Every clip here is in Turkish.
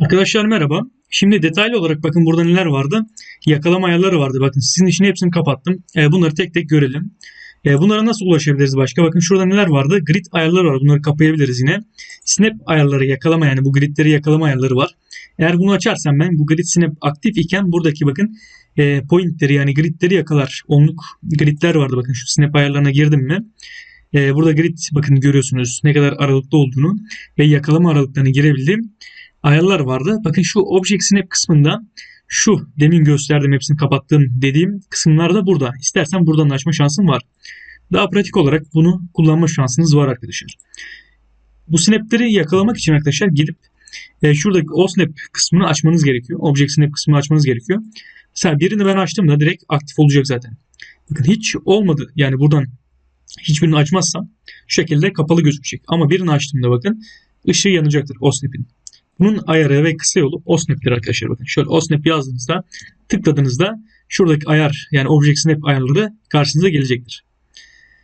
Arkadaşlar merhaba. Şimdi detaylı olarak bakın burada neler vardı. Yakalama ayarları vardı. Bakın sizin için hepsini kapattım. E, bunları tek tek görelim. E, bunlara nasıl ulaşabiliriz başka? Bakın şurada neler vardı? Grid ayarları var. Bunları kapayabiliriz yine. Snap ayarları yakalama yani bu gridleri yakalama ayarları var. Eğer bunu açarsam ben bu grid snap aktif iken buradaki bakın e, pointleri yani gridleri yakalar. Onluk gridler vardı bakın şu snap ayarlarına girdim mi? E, burada grid bakın görüyorsunuz ne kadar aralıkta olduğunu ve yakalama aralıklarını girebildiğim ayarlar vardı. Bakın şu Object Snap kısmında şu demin gösterdim hepsini kapattığım dediğim kısımlar da burada. İstersen buradan da açma şansın var. Daha pratik olarak bunu kullanma şansınız var arkadaşlar. Bu snapleri yakalamak için arkadaşlar gidip e, şuradaki o snap kısmını açmanız gerekiyor. Object Snap kısmını açmanız gerekiyor. Mesela birini ben açtığımda direkt aktif olacak zaten. Bakın hiç olmadı. Yani buradan hiçbirini açmazsam şu şekilde kapalı gözükecek. Ama birini açtığımda bakın ışığı yanacaktır o snap'in. Bunun ayarı ve kısa yolu OSNAP'tir arkadaşlar. Bakın şöyle OSNAP yazdığınızda tıkladığınızda şuradaki ayar yani Object Snap ayarları karşınıza gelecektir.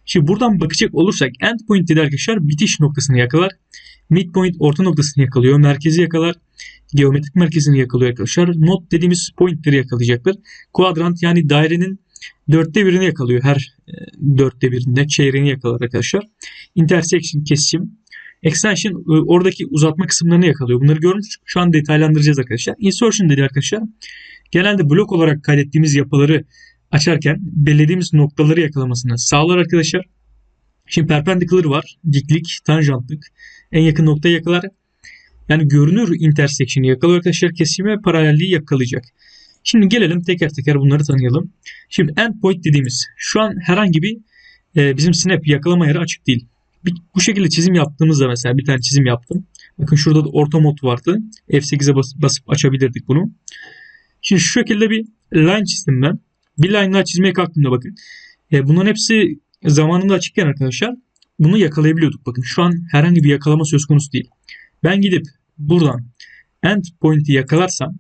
Şimdi buradan bakacak olursak endpoint dedi arkadaşlar bitiş noktasını yakalar. Midpoint orta noktasını yakalıyor. Merkezi yakalar. Geometrik merkezini yakalıyor arkadaşlar. Node dediğimiz pointleri yakalayacaktır. Quadrant yani dairenin dörtte birini yakalıyor. Her e, dörtte birinde çeyreğini yakalar arkadaşlar. Intersection kesişim Extension e, oradaki uzatma kısımlarını yakalıyor. Bunları görmüş. Şu an detaylandıracağız arkadaşlar. Insertion dedi arkadaşlar. Genelde blok olarak kaydettiğimiz yapıları açarken belirlediğimiz noktaları yakalamasını sağlar arkadaşlar. Şimdi perpendicular var. Diklik, tanjantlık. En yakın noktayı yakalar. Yani görünür intersection'ı yakalıyor arkadaşlar. Kesimi ve paralelliği yakalayacak. Şimdi gelelim teker teker bunları tanıyalım. Şimdi endpoint dediğimiz şu an herhangi bir e, bizim snap yakalama yeri açık değil bir, bu şekilde çizim yaptığımızda mesela bir tane çizim yaptım. Bakın şurada da orta mod vardı. F8'e bas, basıp açabilirdik bunu. Şimdi şu şekilde bir line çizdim ben. Bir line daha çizmeye kalktığımda bakın. E, bunların hepsi zamanında açıkken arkadaşlar bunu yakalayabiliyorduk. Bakın şu an herhangi bir yakalama söz konusu değil. Ben gidip buradan end point'i yakalarsam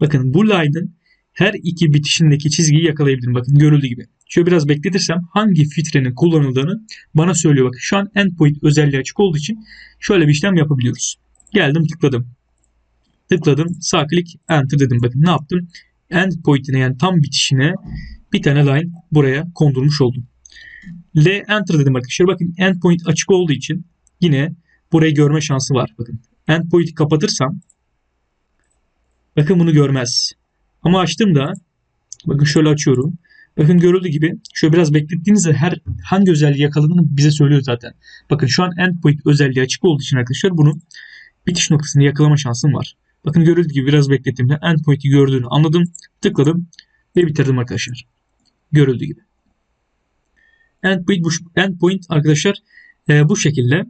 bakın bu line'ın her iki bitişindeki çizgiyi yakalayabilirim. Bakın görüldüğü gibi. Şöyle biraz bekletirsem hangi filtrenin kullanıldığını bana söylüyor. Bakın şu an endpoint özelliği açık olduğu için şöyle bir işlem yapabiliyoruz. Geldim tıkladım. Tıkladım sağ klik enter dedim. Bakın ne yaptım? Endpoint'ine yani tam bitişine bir tane line buraya kondurmuş oldum. L enter dedim arkadaşlar. Bakın endpoint açık olduğu için yine burayı görme şansı var. Bakın endpoint'i kapatırsam bakın bunu görmez. Ama açtığımda bakın şöyle açıyorum. Bakın görüldüğü gibi şöyle biraz beklettiğinizde her hangi özelliği yakaladığını bize söylüyor zaten. Bakın şu an endpoint özelliği açık olduğu için arkadaşlar bunu bitiş noktasını yakalama şansım var. Bakın görüldüğü gibi biraz beklettiğimde endpoint'i gördüğünü anladım. Tıkladım ve bitirdim arkadaşlar. Görüldüğü gibi. Endpoint, bu, endpoint arkadaşlar e, bu şekilde.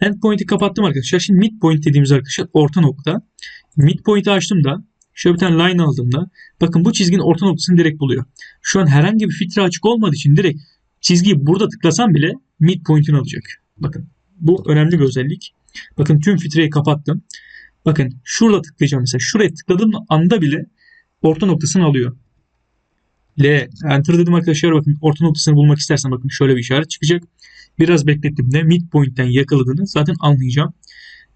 Endpoint'i kapattım arkadaşlar. Şimdi midpoint dediğimiz arkadaşlar orta nokta. Midpoint'i açtığımda Şöyle bir tane line aldığımda bakın bu çizginin orta noktasını direkt buluyor. Şu an herhangi bir filtre açık olmadığı için direkt çizgiyi burada tıklasam bile midpoint'ini alacak. Bakın bu önemli bir özellik. Bakın tüm filtreyi kapattım. Bakın şurada tıklayacağım mesela. Şuraya tıkladığım anda bile orta noktasını alıyor. L enter dedim arkadaşlar bakın orta noktasını bulmak istersen bakın şöyle bir işaret çıkacak. Biraz beklettim de midpoint'ten yakaladığını zaten anlayacağım.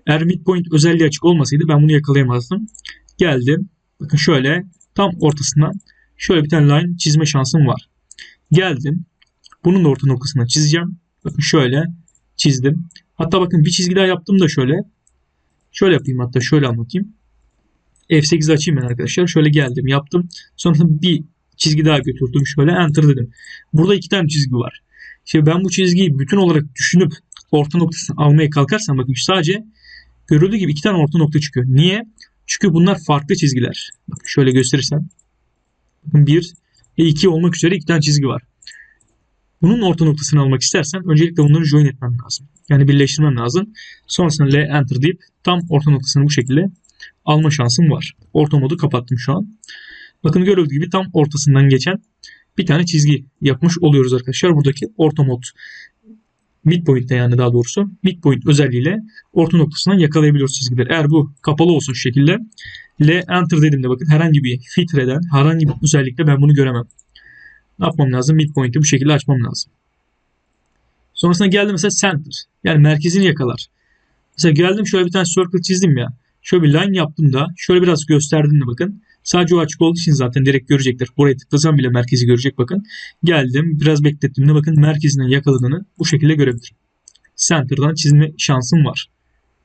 Eğer midpoint özelliği açık olmasaydı ben bunu yakalayamazdım. Geldim. Bakın şöyle tam ortasından şöyle bir tane line çizme şansım var. Geldim. Bunun da orta noktasına çizeceğim. Bakın şöyle çizdim. Hatta bakın bir çizgi daha yaptım da şöyle. Şöyle yapayım hatta şöyle anlatayım. F8'i açayım ben arkadaşlar. Şöyle geldim yaptım. Sonra bir çizgi daha götürdüm. Şöyle enter dedim. Burada iki tane çizgi var. Şimdi ben bu çizgiyi bütün olarak düşünüp orta noktasını almaya kalkarsam bakın sadece görüldüğü gibi iki tane orta nokta çıkıyor. Niye? Çünkü bunlar farklı çizgiler. Bakın şöyle gösterirsem. Bakın 1 ve 2 olmak üzere iki tane çizgi var. Bunun orta noktasını almak istersen öncelikle bunları join etmem lazım. Yani birleştirmem lazım. Sonrasında L enter deyip tam orta noktasını bu şekilde alma şansım var. Orta modu kapattım şu an. Bakın gördüğünüz gibi tam ortasından geçen bir tane çizgi yapmış oluyoruz arkadaşlar. Buradaki orta mod midpoint'te yani daha doğrusu midpoint özelliğiyle orta noktasından yakalayabiliyoruz çizgileri. Eğer bu kapalı olsun şekilde L enter dediğimde bakın herhangi bir filtreden herhangi bir özellikle ben bunu göremem. Ne yapmam lazım? Midpoint'i bu şekilde açmam lazım. Sonrasında geldim mesela center. Yani merkezini yakalar. Mesela geldim şöyle bir tane circle çizdim ya. şöyle bir line yaptığımda şöyle biraz gösterdiğimde bakın sadece o açık olduğu için zaten direkt görecektir. Buraya tıklasam bile merkezi görecek bakın. Geldim biraz beklettiğimde bakın merkezinden yakaladığını bu şekilde görebilirim. Center'dan çizme şansım var.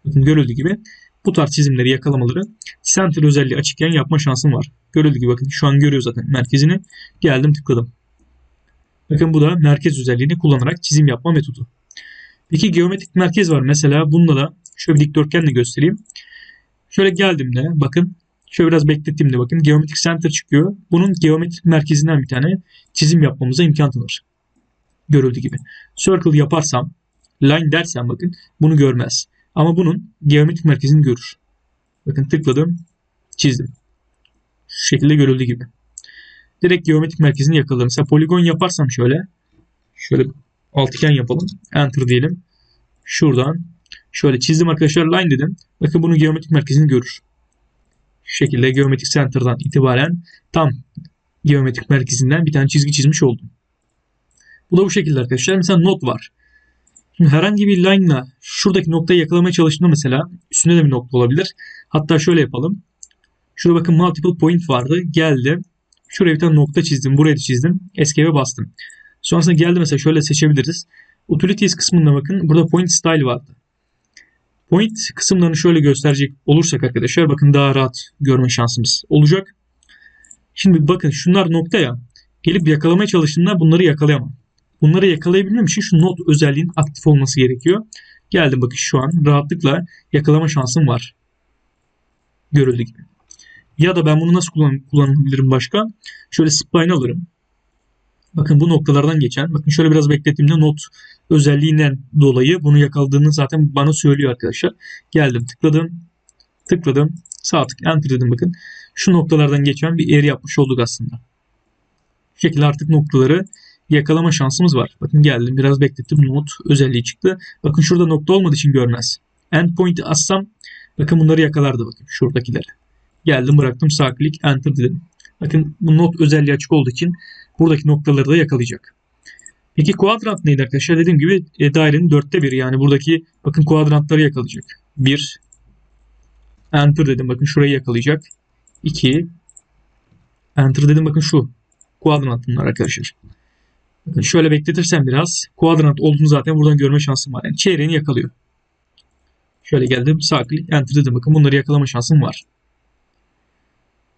Bakın görüldüğü gibi bu tarz çizimleri yakalamaları center özelliği açıkken yapma şansım var. Görüldüğü gibi bakın şu an görüyor zaten merkezini. Geldim tıkladım. Bakın bu da merkez özelliğini kullanarak çizim yapma metodu. Peki geometrik merkez var. Mesela bunda da şöyle bir dikdörtgenle göstereyim. Şöyle geldim de bakın şöyle biraz beklettiğimde bakın geometrik center çıkıyor. Bunun geometrik merkezinden bir tane çizim yapmamıza imkan tanır. Görüldüğü gibi. Circle yaparsam line dersem bakın bunu görmez. Ama bunun geometrik merkezini görür. Bakın tıkladım çizdim. Şu şekilde görüldüğü gibi. Direkt geometrik merkezini yakaladım. Mesela poligon yaparsam şöyle şöyle altıgen yapalım. Enter diyelim. Şuradan şöyle çizdim arkadaşlar line dedim. Bakın bunun geometrik merkezini görür. Şu şekilde geometrik center'dan itibaren tam geometrik merkezinden bir tane çizgi çizmiş oldum. Bu da bu şekilde arkadaşlar. Mesela not var. Şimdi herhangi bir line ile şuradaki noktayı yakalamaya çalıştığımda mesela üstünde de bir nokta olabilir. Hatta şöyle yapalım. Şurada bakın multiple point vardı. Geldi. Şuraya bir tane nokta çizdim. Buraya da çizdim. Escape'e bastım. Sonrasında geldi mesela şöyle seçebiliriz. Utilities kısmında bakın burada point style vardı. Point kısımlarını şöyle gösterecek olursak arkadaşlar bakın daha rahat görme şansımız olacak. Şimdi bakın şunlar nokta ya. Gelip yakalamaya çalıştığımda bunları yakalayamam. Bunları yakalayabilmem için şu not özelliğinin aktif olması gerekiyor. Geldim bakın şu an rahatlıkla yakalama şansım var. Görüldüğü gibi. Ya da ben bunu nasıl kullan kullanabilirim başka? Şöyle spline alırım. Bakın bu noktalardan geçen. Bakın şöyle biraz beklettiğimde not özelliğinden dolayı bunu yakaladığını zaten bana söylüyor arkadaşlar. Geldim tıkladım. Tıkladım. Sağ tık enter dedim bakın. Şu noktalardan geçen bir eğri yapmış olduk aslında. Bu şekilde artık noktaları yakalama şansımız var. Bakın geldim biraz beklettim not özelliği çıktı. Bakın şurada nokta olmadığı için görmez. Endpoint'i assam bakın bunları yakalardı bakın şuradakileri. Geldim bıraktım sağ klik enter dedim. Bakın bu not özelliği açık olduğu için buradaki noktaları da yakalayacak. Peki kuadrant neydi arkadaşlar? Dediğim gibi e, dairenin dörtte biri. Yani buradaki bakın kuadrantları yakalayacak. 1 Enter dedim. Bakın şurayı yakalayacak. 2 Enter dedim. Bakın şu. Kuadrant bunlar arkadaşlar. Bakın şöyle bekletirsem biraz. Kuadrant olduğunu zaten buradan görme şansım var. Yani çeyreğini yakalıyor. Şöyle geldim. Sağ. Enter dedim. Bakın bunları yakalama şansım var.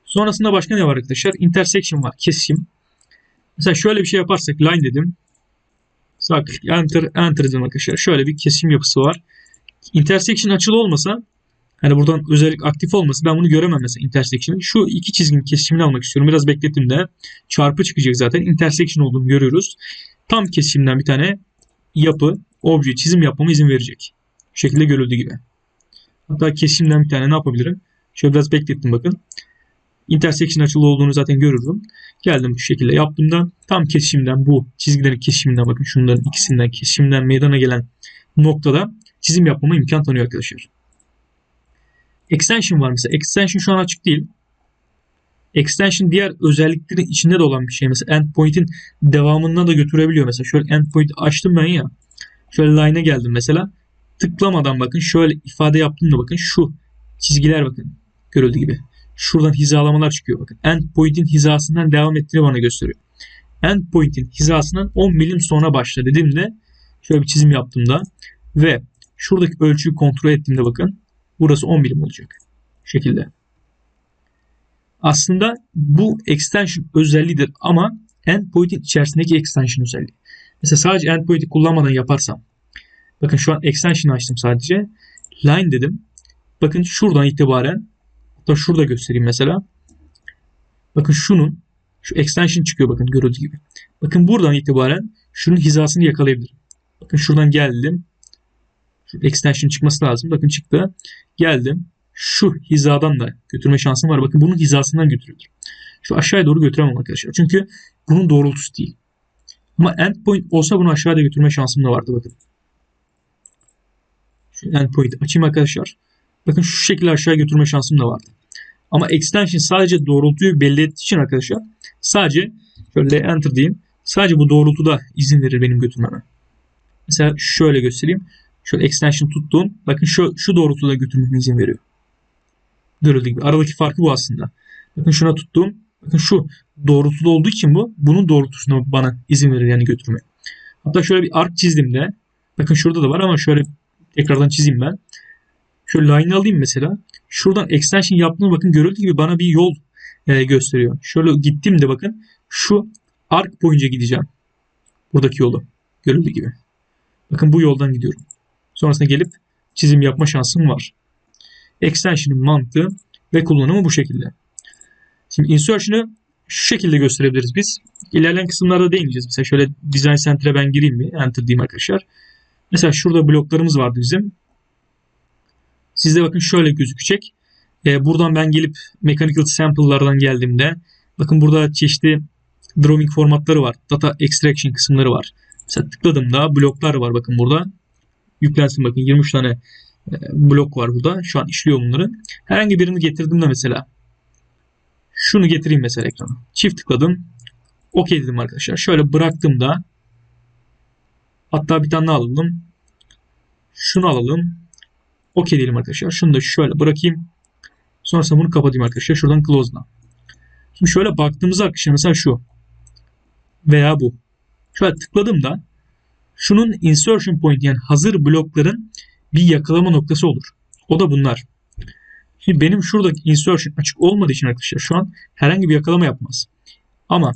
Sonrasında başka ne var arkadaşlar? Intersection var. Kesişim. Mesela şöyle bir şey yaparsak line dedim. Klik enter enter dedim arkadaşlar. Şöyle bir kesişim yapısı var. Intersection açılı olmasa hani buradan özellik aktif olmasa ben bunu göremem mesela intersection'ı. Şu iki çizginin kesişimini almak istiyorum. Biraz beklettiğimde çarpı çıkacak zaten. Intersection olduğunu görüyoruz. Tam kesişimden bir tane yapı, obje, çizim yapmama izin verecek. Bu şekilde görüldüğü gibi. Hatta kesişimden bir tane ne yapabilirim? Şöyle biraz beklettim bakın intersection açılı olduğunu zaten görürdüm. Geldim bu şekilde yaptığımda tam kesişimden bu çizgilerin kesişiminden bakın şunların ikisinden kesişimden meydana gelen noktada çizim yapmama imkan tanıyor arkadaşlar. Extension var mesela. Extension şu an açık değil. Extension diğer özelliklerin içinde de olan bir şey. Mesela endpoint'in devamına da götürebiliyor. Mesela şöyle endpoint açtım ben ya. Şöyle line'a geldim mesela. Tıklamadan bakın şöyle ifade yaptığımda bakın şu çizgiler bakın görüldüğü gibi şuradan hizalamalar çıkıyor. Bakın endpoint'in hizasından devam ettiğini bana gösteriyor. Endpoint'in hizasından 10 milim sonra başla dediğimde şöyle bir çizim yaptığımda ve şuradaki ölçüyü kontrol ettiğimde bakın burası 10 milim olacak. Şu şekilde. Aslında bu extension özelliğidir ama endpoint'in içerisindeki extension özelliği. Mesela sadece endpoint'i kullanmadan yaparsam bakın şu an extension açtım sadece. Line dedim. Bakın şuradan itibaren Hatta şurada göstereyim mesela. Bakın şunun şu extension çıkıyor bakın görüldüğü gibi. Bakın buradan itibaren şunun hizasını yakalayabilirim. Bakın şuradan geldim. Şu extension çıkması lazım. Bakın çıktı. Geldim. Şu hizadan da götürme şansım var. Bakın bunun hizasından götürüyorum. Şu aşağıya doğru götüremem arkadaşlar. Çünkü bunun doğrultusu değil. Ama endpoint olsa bunu aşağıda götürme şansım da vardı bakın. Şu endpoint açayım arkadaşlar. Bakın şu şekilde aşağı götürme şansım da vardı. Ama extension sadece doğrultuyu belli ettiği için arkadaşlar sadece şöyle enter diyeyim. Sadece bu doğrultuda izin verir benim götürmeme. Mesela şöyle göstereyim. Şöyle extension tuttuğum bakın şu, şu doğrultuda götürmeme izin veriyor. Görüldüğü gibi. Aradaki farkı bu aslında. Bakın şuna tuttuğum. Bakın şu doğrultuda olduğu için bu. Bunun doğrultusuna bana izin verir yani götürme. Hatta şöyle bir ark çizdiğimde. Bakın şurada da var ama şöyle tekrardan çizeyim ben. Şöyle line alayım mesela. Şuradan extension yaptığımda bakın görüldüğü gibi bana bir yol e, gösteriyor. Şöyle gittiğimde bakın şu ark boyunca gideceğim. Buradaki yolu. Görüldüğü gibi. Bakın bu yoldan gidiyorum. Sonrasında gelip çizim yapma şansım var. Extension'ın mantığı ve kullanımı bu şekilde. Şimdi insertion'ı şu şekilde gösterebiliriz biz. İlerleyen kısımlarda değineceğiz. Mesela şöyle Design Center'e ben gireyim bir. Enter diyeyim arkadaşlar. Mesela şurada bloklarımız vardı bizim. Sizde bakın şöyle gözükecek. Ee, buradan ben gelip Mechanical Sample'lardan geldiğimde bakın burada çeşitli drawing formatları var. Data extraction kısımları var. Mesela tıkladığımda bloklar var bakın burada. Yüklensin bakın 23 tane e, blok var burada. Şu an işliyor bunları. Herhangi birini getirdiğimde mesela şunu getireyim mesela ekrana. Çift tıkladım. OK dedim arkadaşlar. Şöyle bıraktığımda hatta bir tane alalım. Şunu alalım. OK diyelim arkadaşlar. Şunu da şöyle bırakayım. Sonrasında bunu kapatayım arkadaşlar. Şuradan close'la. Şimdi şöyle baktığımızda arkadaşlar mesela şu veya bu. Şöyle tıkladığımda şunun insertion point yani hazır blokların bir yakalama noktası olur. O da bunlar. Şimdi benim şuradaki insertion açık olmadığı için arkadaşlar şu an herhangi bir yakalama yapmaz. Ama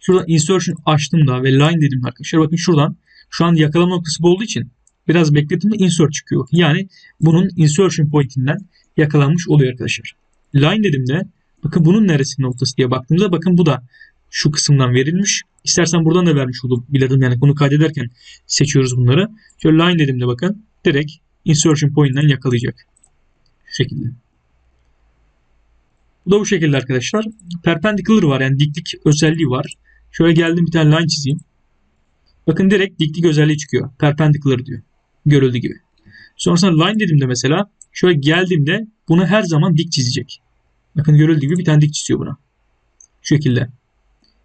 şuradan insertion açtığımda ve line dedim arkadaşlar bakın şuradan şu an yakalama noktası olduğu için biraz beklettiğimde insert çıkıyor. Yani bunun insertion pointinden yakalanmış oluyor arkadaşlar. Line dedim de bakın bunun neresi noktası diye baktığımda bakın bu da şu kısımdan verilmiş. İstersen buradan da vermiş olabilirdim. Yani bunu kaydederken seçiyoruz bunları. Şöyle line dedim de bakın direkt insertion point'den yakalayacak. Şu şekilde. Bu da bu şekilde arkadaşlar. Perpendicular var yani diklik özelliği var. Şöyle geldim bir tane line çizeyim. Bakın direkt diklik özelliği çıkıyor. Perpendicular diyor. Görüldüğü gibi. Sonrasında line dediğimde mesela şöyle geldiğimde bunu her zaman dik çizecek. Bakın görüldüğü gibi bir tane dik çiziyor buna. Şu şekilde.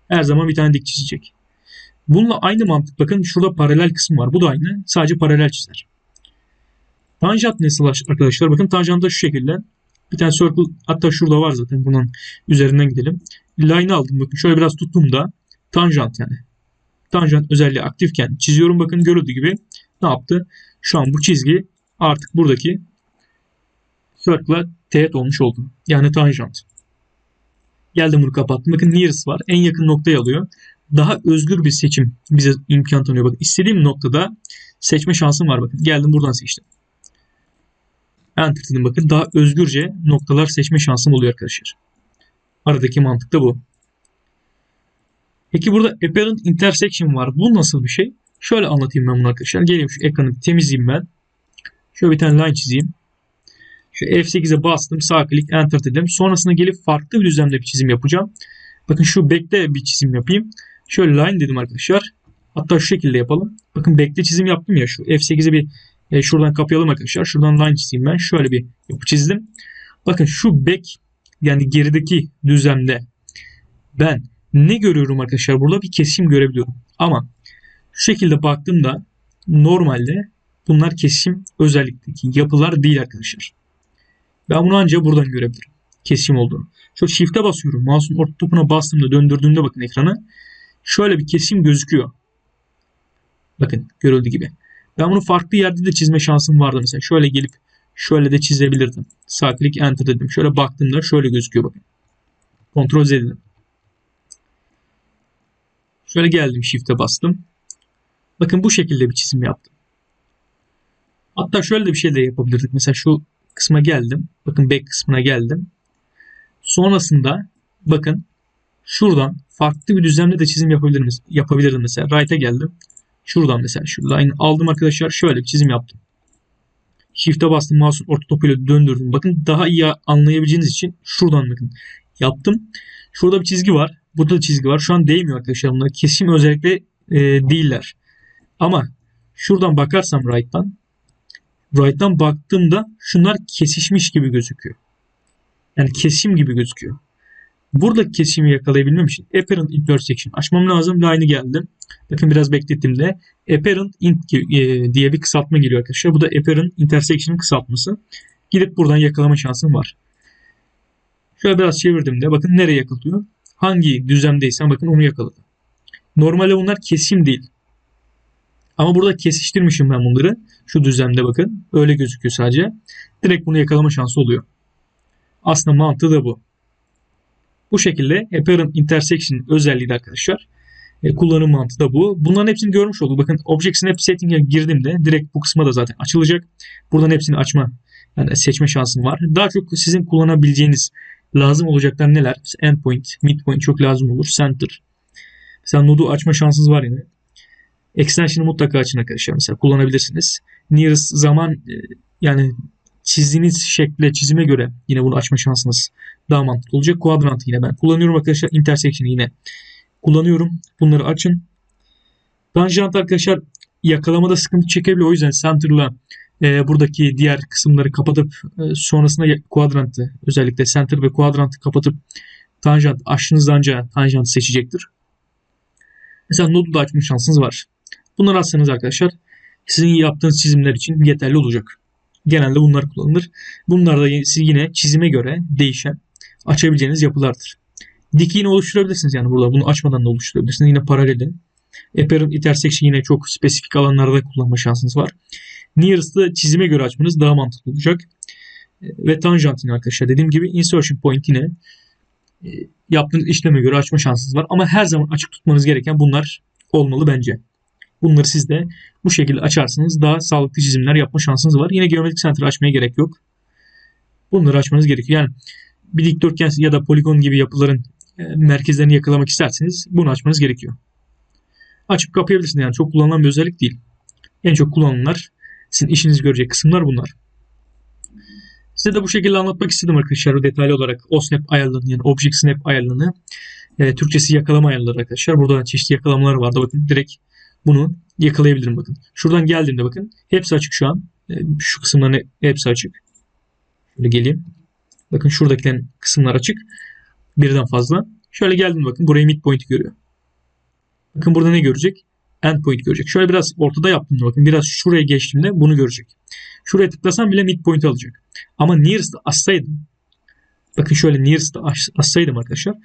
Her zaman bir tane dik çizecek. Bununla aynı mantık bakın şurada paralel kısım var. Bu da aynı. Sadece paralel çizer. Tanjant nasıl arkadaşlar? Bakın tanjant da şu şekilde. Bir tane circle hatta şurada var zaten. Bunun üzerinden gidelim. Line aldım. Bakın şöyle biraz tuttuğumda tanjant yani. Tanjant özelliği aktifken çiziyorum. Bakın görüldüğü gibi ne yaptı? Şu an bu çizgi artık buradaki circle'a teğet olmuş oldu. Yani tanjant. Geldim bunu kapattım. Bakın nearest var. En yakın noktayı alıyor. Daha özgür bir seçim bize imkan tanıyor. Bakın istediğim noktada seçme şansım var. Bakın geldim buradan seçtim. Enter dedim bakın. Daha özgürce noktalar seçme şansım oluyor arkadaşlar. Aradaki mantık da bu. Peki burada apparent intersection var. Bu nasıl bir şey? Şöyle anlatayım ben bunu arkadaşlar. Geleyim şu ekranı temizleyeyim ben. Şöyle bir tane line çizeyim. Şu F8'e bastım. Sağ klik enter dedim. Sonrasında gelip farklı bir düzlemde bir çizim yapacağım. Bakın şu bekle bir çizim yapayım. Şöyle line dedim arkadaşlar. Hatta şu şekilde yapalım. Bakın bekle çizim yaptım ya. Şu F8'e bir e, şuradan kapayalım arkadaşlar. Şuradan line çizeyim ben. Şöyle bir yapı çizdim. Bakın şu bek yani gerideki düzlemde ben ne görüyorum arkadaşlar? Burada bir kesim görebiliyorum. Ama şu şekilde baktığımda normalde bunlar kesim özellikteki yapılar değil arkadaşlar. Ben bunu ancak buradan görebilirim. Kesim olduğunu. Şöyle shift'e basıyorum. Mouse'un orta topuna bastığımda döndürdüğümde bakın ekranı. Şöyle bir kesim gözüküyor. Bakın görüldüğü gibi. Ben bunu farklı yerde de çizme şansım vardı mesela. Şöyle gelip şöyle de çizebilirdim. Sağ klik enter dedim. Şöyle baktığımda şöyle gözüküyor bakın. Kontrol Z dedim. Şöyle geldim shift'e bastım. Bakın bu şekilde bir çizim yaptım. Hatta şöyle de bir şey de yapabilirdik. Mesela şu kısma geldim. Bakın back kısmına geldim. Sonrasında bakın şuradan farklı bir düzlemde de çizim yapabilirim. Yapabilirdim mesela. Right'a geldim. Şuradan mesela şu line aldım arkadaşlar. Şöyle bir çizim yaptım. Shift'e bastım. Mouse'un orta topuyla döndürdüm. Bakın daha iyi anlayabileceğiniz için şuradan bakın yaptım. Şurada bir çizgi var. Burada da çizgi var. Şu an değmiyor arkadaşlar bunlar. Kesim özellikle e, değiller. Ama şuradan bakarsam right'tan right'tan baktığımda şunlar kesişmiş gibi gözüküyor. Yani kesim gibi gözüküyor. Burada kesimi yakalayabilmem için apparent intersection açmam lazım. Line'ı geldim. Bakın biraz beklettiğimde apparent int e, diye bir kısaltma geliyor arkadaşlar. Bu da apparent intersection'ın kısaltması. Gidip buradan yakalama şansın var. Şöyle biraz çevirdiğimde bakın nereye yakalıyor. Hangi düzlemdeysen bakın onu yakaladı. Normalde bunlar kesişim değil. Ama burada kesiştirmişim ben bunları. Şu düzlemde bakın. Öyle gözüküyor sadece. Direkt bunu yakalama şansı oluyor. Aslında mantığı da bu. Bu şekilde Apparent Intersection özelliği de arkadaşlar. E, kullanım mantığı da bu. Bunların hepsini görmüş olduk. Bakın Object Snap Setting'e girdiğimde direkt bu kısma da zaten açılacak. Buradan hepsini açma yani seçme şansım var. Daha çok sizin kullanabileceğiniz lazım olacaklar neler? Endpoint, midpoint çok lazım olur. Center. Mesela nodu açma şansınız var yine. Extension'ı mutlaka açın arkadaşlar. Mesela kullanabilirsiniz. Nearest zaman e, yani çizdiğiniz şekle, çizime göre yine bunu açma şansınız daha mantıklı olacak. Quadrant yine ben kullanıyorum arkadaşlar. Intersection yine kullanıyorum. Bunları açın. Tangent arkadaşlar yakalamada sıkıntı çekebiliyor. O yüzden center'la e, buradaki diğer kısımları kapatıp e, sonrasında quadrantı özellikle center ve quadrantı kapatıp tangent açtığınızda ancak tangent seçecektir. Mesela nodu da açma şansınız var. Bunları açsanız arkadaşlar sizin yaptığınız çizimler için yeterli olacak. Genelde bunlar kullanılır. Bunlar da yine çizime göre değişen açabileceğiniz yapılardır. Dikeyini oluşturabilirsiniz yani burada. Bunu açmadan da oluşturabilirsiniz. Yine paraleli. Apparent intersection yine çok spesifik alanlarda kullanma şansınız var. Nearest'ı çizime göre açmanız daha mantıklı olacak. Ve tangent yine arkadaşlar dediğim gibi insertion point yine e, yaptığınız işleme göre açma şansınız var. Ama her zaman açık tutmanız gereken bunlar olmalı bence. Bunları siz de bu şekilde açarsanız daha sağlıklı çizimler yapma şansınız var. Yine geometrik center açmaya gerek yok. Bunları açmanız gerekiyor. Yani bir dikdörtgen ya da poligon gibi yapıların e, merkezlerini yakalamak isterseniz bunu açmanız gerekiyor. Açıp kapayabilirsiniz yani çok kullanılan bir özellik değil. En çok kullanılanlar sizin işiniz görecek kısımlar bunlar. Size de bu şekilde anlatmak istedim arkadaşlar detaylı olarak OSNAP ayarlarını yani Object Snap ayarlarını. E, Türkçesi yakalama ayarları arkadaşlar. Burada çeşitli yakalamalar vardı. Bakın direkt bunu yakalayabilirim bakın. Şuradan geldiğimde bakın hepsi açık şu an. E, şu kısımların hepsi açık. Şöyle geleyim. Bakın şuradakilerin kısımlar açık. Birden fazla. Şöyle geldim bakın burayı midpoint görüyor. Bakın burada ne görecek? Endpoint görecek. Şöyle biraz ortada yaptım bakın. Biraz şuraya geçtiğimde bunu görecek. Şuraya tıklasam bile midpoint alacak. Ama nearest'ı açsaydım bakın şöyle nearest'ı açsaydım arkadaşlar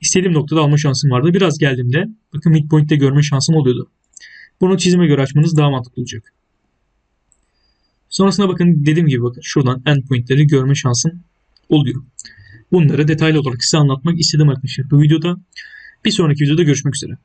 istediğim noktada alma şansım vardı. Biraz geldiğimde bakın midpoint'te görme şansım oluyordu. Bunu çizime göre açmanız daha mantıklı olacak. Sonrasında bakın dediğim gibi bakın şuradan endpoint'leri görme şansım oluyor. Bunları detaylı olarak size anlatmak istedim arkadaşlar bu videoda. Bir sonraki videoda görüşmek üzere.